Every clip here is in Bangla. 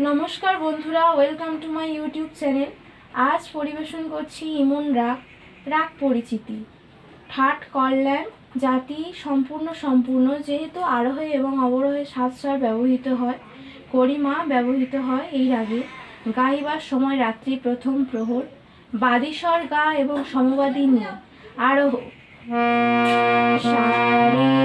নমস্কার বন্ধুরা welcome to my YouTube channel আজ পরিবেশন করছি ইমন রাগ রাগ পরিচিতি। ঠাট কল্যাণ, জাতি সম্পূর্ণ সম্পূর্ণ, যেহেতু আরোহে এবং অবরোহে সাত স্বর ব্যবহৃত হয়, করিমা ব্যবহৃত হয় এই রাগে। গাইবার সময় রাত্রি প্রথম প্রহর বাদিস্বর গা এবং সমবাদী নিয়ে। আরোহ। সারে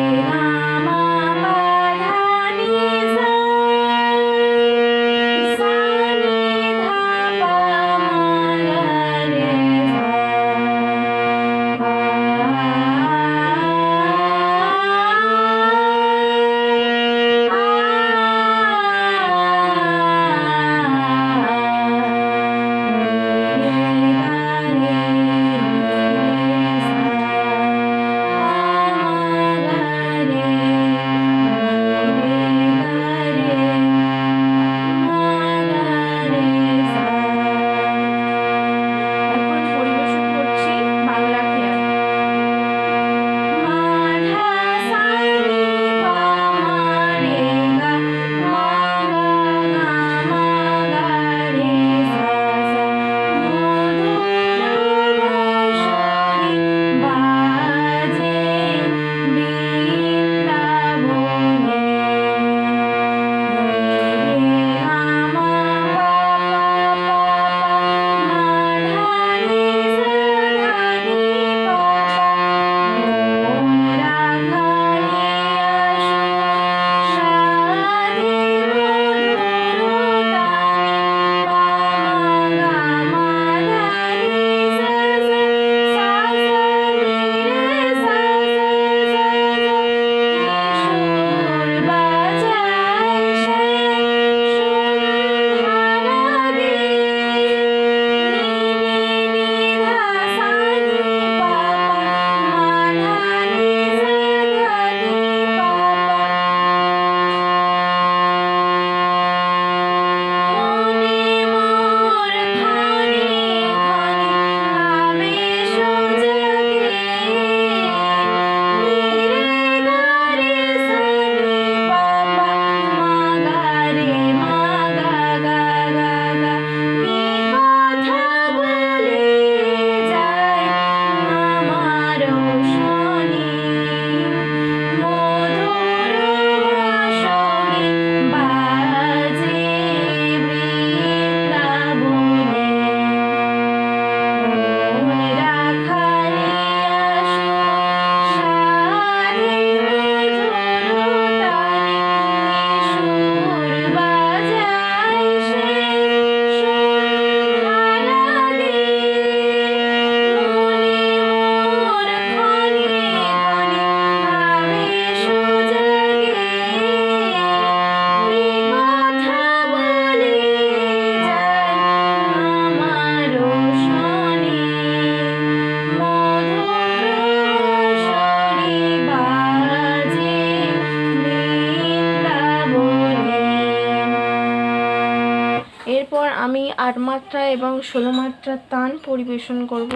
এরপর আমি আট মাত্রা এবং ষোলো মাত্রা তান পরিবেশন করব।